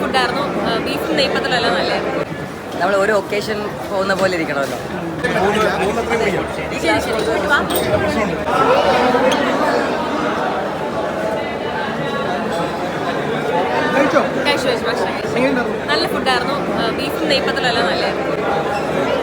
ഫുഡായിരുന്നു. ബീഫും നെയ്പ്പത്തലെല്ലാം നല്ല നമ്മൾ ഒരു ഒക്കേഷൻ പോകുന്ന പോലെ ഇരിക്കണമല്ലോ. ശരി ശരി. പോയിട്ട് വാ. കഴിച്ചു? കഴിച്ചു ഭക്ഷണം നല്ല ഫുഡായിരുന്നു. ബീഫും നെയ്പ്പത്തലെല്ലാം നല്ലതായിരുന്നു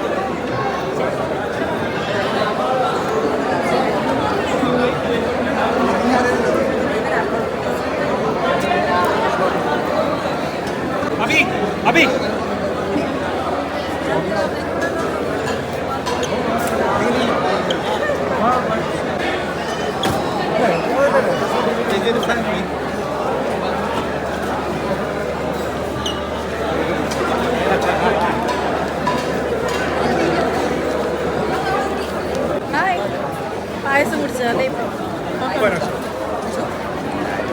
പായസം കുടിച്ചതല്ലേ ഇപ്പൊ?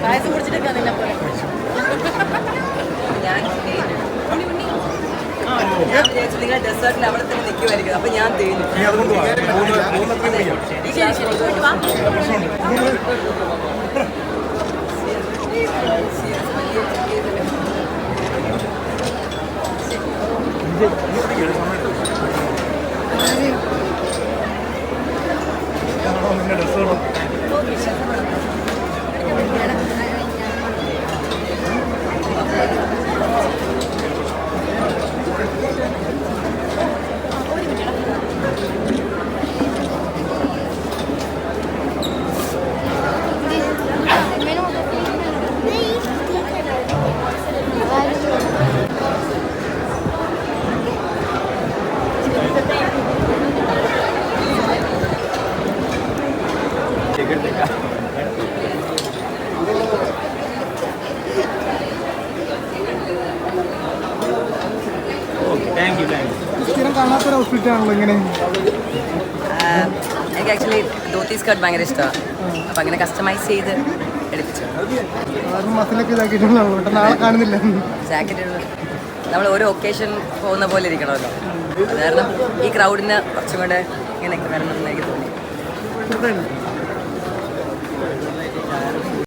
പായസം കുടിച്ചിട്ടൊക്കെ നിന്നെ പോലെ ഞാൻ ഞാൻ വിചാരിച്ചു നിങ്ങൾ ഡെസേർട്ടിൽ അവിടെ തന്നെ നിൽക്കുമായിരിക്കും അപ്പൊ ഞാൻ തേഞ്ഞു ശരി ശരി. പോയിട്ട് വാ. Gracias. Thank you thank you സ്ഥിരം കാണാത്തൊരു ഔട്ട്ഫിറ്റ് ആണല്ലോ ഇങ്ങനെ. എനിക്ക് ആക്ച്വലി ധോത്തി സ്കേർട്ട് ഭയങ്കര ഇഷ്ടമാണ്. അപ്പൊ അങ്ങനെ കസ്റ്റമൈസ് ചെയ്ത് എടുപ്പിച്ചു. നാളെ കാണുന്നില്ല. ജാക്കറ്റ് നമ്മൾ ഓരോ ഒക്കേഷൻ പോകുന്ന പോലെ ഇരിക്കണമല്ലോ. അത് കാരണം ഈ ക്രൗഡിന് കുറച്ചും കൂടെ ഇങ്ങനെയൊക്കെ വരണം എന്ന് എനിക്ക് തോന്നി